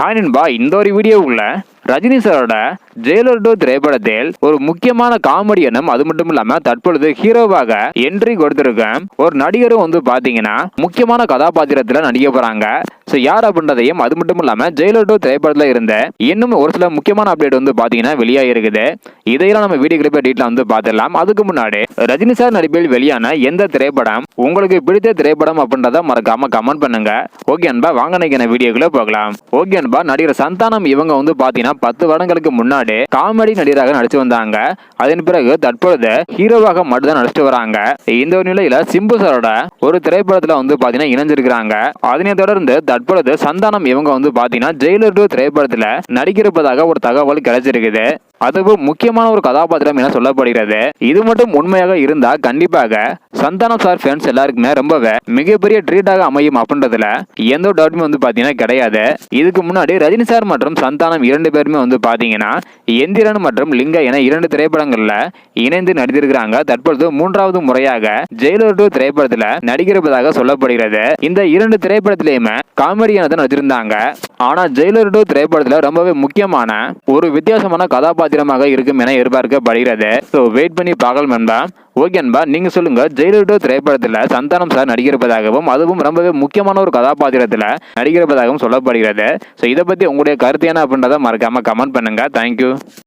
Hi நண்பா. இந்த ஒரு வீடியோவுக்குள்ள ரஜினி சாரோட ஜெயலர் டூ திரைப்படத்தில் ஒரு முக்கியமான காமெடியனும் அது மட்டும் இல்லாம தற்பொழுது ஹீரோவாக என்ட்ரி கொடுத்திருக்கேன் ஒரு நடிகரும் வந்து பாத்தீங்கன்னா முக்கியமான கதாபாத்திரத்துல நடிக்க போறாங்க. ஸோ யார் அப்படின்றதையும் அது மட்டும் இல்லாம ஜெயிலர் டூ திரைப்படத்துல இருந்த இன்னும் ஒரு சில முக்கியமான அப்டேட் வந்து பாத்தீங்கன்னா வெளியாகி இருக்குது இதையெல்லாம் நம்ம வீடியோ கிளிப்பை டீட்டில் வந்து பார்த்துடலாம் அதுக்கு முன்னாடி ரஜினி சார் நடிப்பில் வெளியான எந்த திரைப்படம் உங்களுக்கு பிடித்த திரைப்படம் அப்படின்றத மறக்காம கமெண்ட் பண்ணுங்க. ஓகே அன்பா வாங்க நினைக்கிற வீடியோக்குள்ள போகலாம். ஓகே அன்பா நடிகர் சந்தானம் இவங்க வந்து பாத்தீங்கன்னா பத்து வருடங்களுக்கு முன்னாடி காமெடி நடிகராக நடிச்சு வந்தாங்க. அதன் பிறகு தற்பொழுது ஹீரோவாக மட்டும்தான் நடிச்சிட்டு வராங்க. இந்த ஒரு நிலையில சிம்பு சாரோட ஒரு திரைப்படத்துல வந்து பாத்தீங்கன்னா இணைஞ்சிருக்கிறாங்க. அதனை தொடர்ந்து தற்பொழுது சந்தானம் இவங்க வந்து பாத்தீங்கன்னா ஜெயிலர் டூ திரைப்படத்துல நடிக்கிறப்பதாக ஒரு தகவல் கிடைச்சிருக்குது. அதுவும் முக்கியமான ஒரு கதாபாத்திரம் என சொல்லப்படுகிறது. இது மட்டும் உண்மையாக இருந்தா கண்டிப்பாக சந்தானம் சார் ஃபேன்ஸ் எல்லாருக்குமே ரொம்பவே மிகப்பெரிய ட்ரீட்டாக அமையும் அப்படின்றதுல எந்த ஒரு டவுட்டுமே வந்து பார்த்தீங்கன்னா கிடையாது. இதுக்கு முன்னாடி ரஜினி சார் மற்றும் சந்தானம் இரண்டு பேருமே வந்து பார்த்தீங்கன்னா எந்திரன் மற்றும் லிங்கா என இரண்டு திரைப்படங்களில் இணைந்து நடித்திருக்கிறாங்க. தற்பொழுது மூன்றாவது முறையாக ஜெயிலர் டூ திரைப்படத்தில் நடிக்கிறதாக சொல்லப்படுகிறது. இந்த இரண்டு திரைப்படத்திலையுமே காமெடியான தான் நடிச்சிருந்தாங்க ஆனால் ஜெயிலர் டூ திரைப்படத்தில் ரொம்பவே முக்கியமான ஒரு வித்தியாசமான கதாபாத்திரமாக இருக்கும் என எதிர்பார்க்கப்படுகிறது. ஸோ வெயிட் பண்ணி பார்க்கலாம் நண்பா. ஓகே அன்பா நீங்க சொல்லுங்க ஜெயலலிதா திரைப்படத்தில் சந்தானம் சார் நடிக்கிறப்பதாகவும் அதுவும் ரொம்பவே முக்கியமான ஒரு கதாபாத்திரத்தில் நடிக்கிறப்பதாகவும் சொல்லப்படுகிறது. ஸோ இதை பற்றி உங்களுடைய கருத்து என்ன அப்படின்றத மறக்காம கமெண்ட் பண்ணுங்க. தேங்க்யூ